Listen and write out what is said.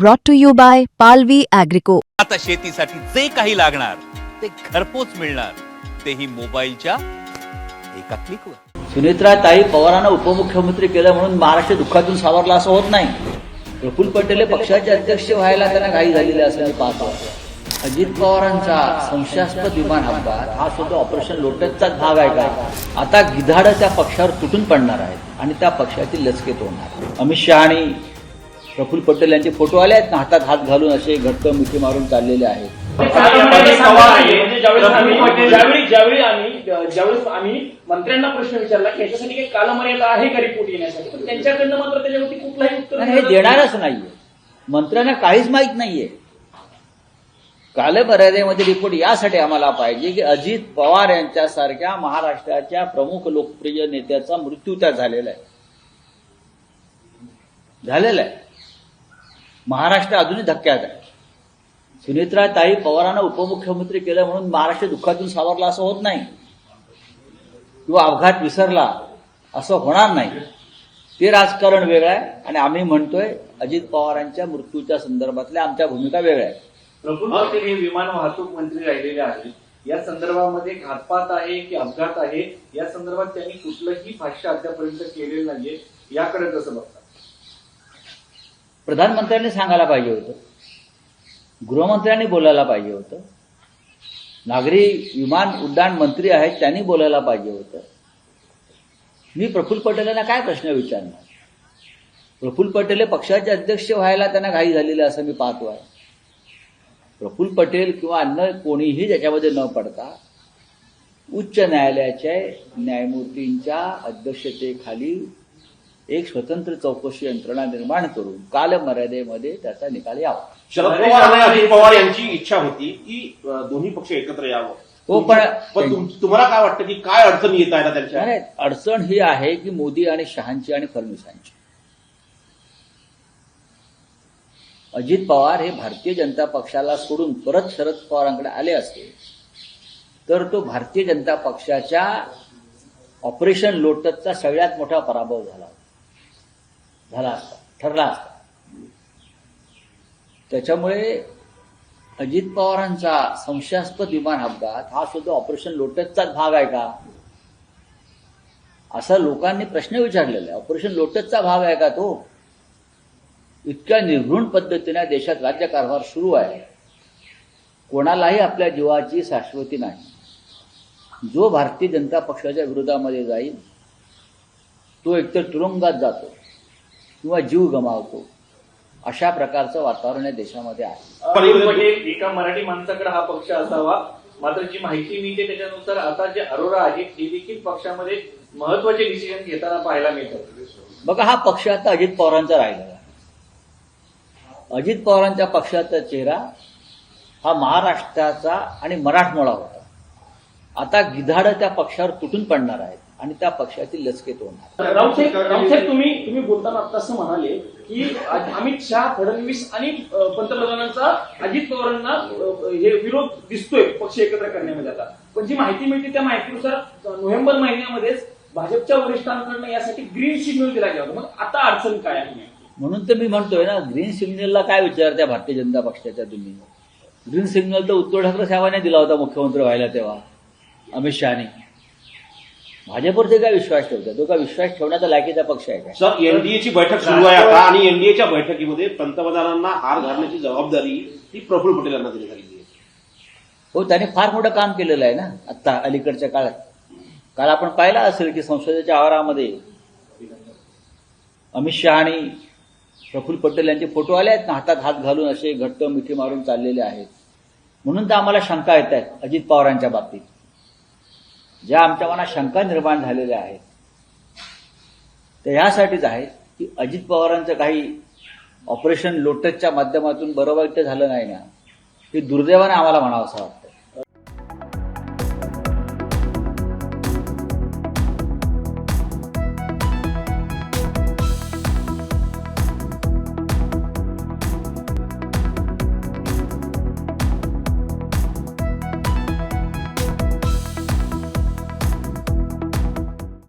brought to you by Palvi Agrico. आता शेतीसाठी जे काही लागणार ते घरपोच मिळणार. तेही मोबाईलच्या एका क्लिकवर सुनेत्रा ताई पवारांना उपमुख्यमंत्री केलं म्हणून महाराष्ट्र दुःखातून सावरला असं होत नाही. प्रफुल्ल पटेल हे पक्षाचे अध्यक्ष व्हायला त्यांना घाई झालेली असं मी पाहतो. अजित पवारांचा संशयास्पद विमान अपघात हा सुद्धा ऑपरेशन लोटसचाच भाग आहे का? आता गिधाडं त्या पक्षावर तुटून पडणार आहेत आणि त्या पक्षाची लचकेत होणार अमित शहा आणि प्रफुल्ल पटेल यांचे फोटो आले आहेत ना हातात हात घालून असे घट्ट मिठी मारून चाललेले आहेत. म्हणजे आम्ही ज्यावेळी ज्यावेळी आम्ही ज्यावेळेस आम्ही मंत्र्यांना प्रश्न विचारला की याच्यासाठी काही कालमर्यादा आहे का रिपोर्ट येण्यासाठी? पण त्यांच्याकडनं मात्र त्याच्यावरती कुठलाही उत्तर हे देणारच नाहीये. मंत्र्यांना काहीच माहीत नाहीये. कालमर्यादेमध्ये रिपोर्ट यासाठी आम्हाला पाहिजे की अजित पवार यांच्यासारख्या महाराष्ट्राच्या प्रमुख लोकप्रिय नेत्याचा मृत्यू त्या झालेला आहे. झालेला आहे. महाराष्ट्र अजूनही धक्क्यात आहे. सुनित्रा ताई पवारांना उपमुख्यमंत्री केलं म्हणून महाराष्ट्र दुःखातून सावरला असं होत नाही. किंवा अपघात विसरला असं होणार नाही. ते राजकारण वेगळं आहे आणि आम्ही म्हणतोय अजित पवारांच्या मृत्यूच्या संदर्भातल्या आमच्या भूमिका वेगळ्या आहेत. प्रफुल्ल पटेल हे विमान वाहतूक मंत्री राहिलेले आहेत. या संदर्भामध्ये घातपात आहे की अपघात आहे? या संदर्भात त्यांनी कुठलंही भाष्य अद्यापर्यंत केलेलं नाहीये. याकडे कसं बघतात प्रधानमंत्र्यांनी सांगायला पाहिजे होतं. गृहमंत्र्यांनी बोलायला पाहिजे होतं. नागरी विमान उड्डाण मंत्री आहेत त्यांनी बोलायला पाहिजे होतं. मी प्रफुल्ल पटेलांना काय प्रश्न विचारणार? प्रफुल्ल पटेल हे पक्षाचे अध्यक्ष व्हायला त्यांना घाई झालेली असं मी पाहतो आहे. प्रफुल्ल पटेल किंवा अन्य कोणीही त्याच्यामध्ये न पडता उच्च न्यायालयाच्या न्यायमूर्तींच्या अध्यक्षतेखाली एक स्वतंत्र चौकशी यंत्रणा निर्माण करून कालमर्यादेमध्ये त्याचा निकाल यावा. शरद पवार आणि अजित पवार यांची इच्छा होती की दोन्ही पक्ष एकत्र यावं. हो पण पण तुम- तुम्हाला काय वाटतं की काय अडचण येत आहे ना त्यांच्या? नाही, अडचण ही आहे की मोदी आणि शहांची आणि फडणवीसांची. अजित पवार हे भारतीय जनता पक्षाला सोडून परत शरद पवारांकडे आले असते तर तो भारतीय जनता पक्षाच्या ऑपरेशन लोटसचा सगळ्यात मोठा पराभव झाला झाला असता ठरला असता. त्याच्यामुळे अजित पवारांचा संशयास्पद विमान अपघात हा सुद्धा ऑपरेशन लोटसचाच भाग आहे का? असा लोकांनी प्रश्न विचारलेला आहे. ऑपरेशन लोटसचा भाग आहे का तो? इतक्या निर्घृण पद्धतीने देशात राज्यकारभार सुरू आहे. कोणालाही आपल्या जीवाची शाश्वती नाही. जो भारतीय जनता पक्षाच्या विरोधामध्ये जाईल तो एकतर तुरुंगात जातो. किंवा जीव गमावतो अशा प्रकारचं वातावरण या देशामध्ये आहे. पटेल एका मराठी माणसाकडे हा पक्ष असावा मात्र जी माहिती मिळते त्याच्यानुसार आता जे अरोरा आहेत हे देखील पक्षामध्ये महत्त्वाचे डिसिजन घेताना पाहायला मिळतात. बघा हा पक्ष आता अजित पवारांचा राहिलेला आहे. अजित पवारांच्या पक्षाचा चेहरा हा महाराष्ट्राचा आणि मराठमोळा होता. आता गिधाडं त्या पक्षावर तुटून पडणार आहेत. आणि त्या पक्षाची लचकेत होणार राऊत साहेब राऊत साहेब तुम्ही तुम्ही बोलताना आता असं म्हणाले की अमित शहा फडणवीस आणि पंतप्रधानांचा अजित पवारांना हे विरोध दिसतोय पक्ष एकत्र करण्यामध्ये आता. पण जी माहिती मिळते त्या माहितीनुसार नोव्हेंबर महिन्यामध्येच भाजपच्या वरिष्ठांकडनं यासाठी ग्रीन सिग्नल दिला गेला होता. मग आता अडचण काय आहे म्हणून तर मी म्हणतोय ना ग्रीन सिग्नलला काय विचारत्या भारतीय जनता पक्षाच्या तुम्ही? ग्रीन सिग्नल तर उद्धव ठाकरे साहेबांनी दिला होता मुख्यमंत्री व्हायला तेव्हा अमित शहाने. भाजपवर ते काय विश्वास ठेवतात? तो काय विश्वास ठेवण्याचा लायकीचा पक्ष आहे का सर एनडीएची बैठक सुरू आहे आता आणि एनडीएच्या बैठकीमध्ये पंतप्रधानांना हार घालण्याची जबाबदारी ही प्रफुल्ल पटेल यांना देण्यात आलेली आहे. हो त्याने फार मोठं काम केलेलं आहे ना आत्ता अलीकडच्या काळात. काल आपण पाहिलं असेल की संसदेच्या आवारामध्ये अमित शहा आणि प्रफुल्ल पटेल यांचे फोटो आले आहेत ना हातात हात घालून असे घट्ट मिठी मारून चाललेले आहेत. म्हणून तर आम्हाला शंका येत आहेत अजित पवारांच्या बाबतीत. ज्या आमच्या मनात शंका निर्माण झालेल्या आहेत त्या ह्यासाठीच आहेत की अजित पवारांचं काही ऑपरेशन लोटसच्या माध्यमातून बरोबर ते झालं नाही ना हे दुर्दैवाने आम्हाला म्हणावं असं वाटतं.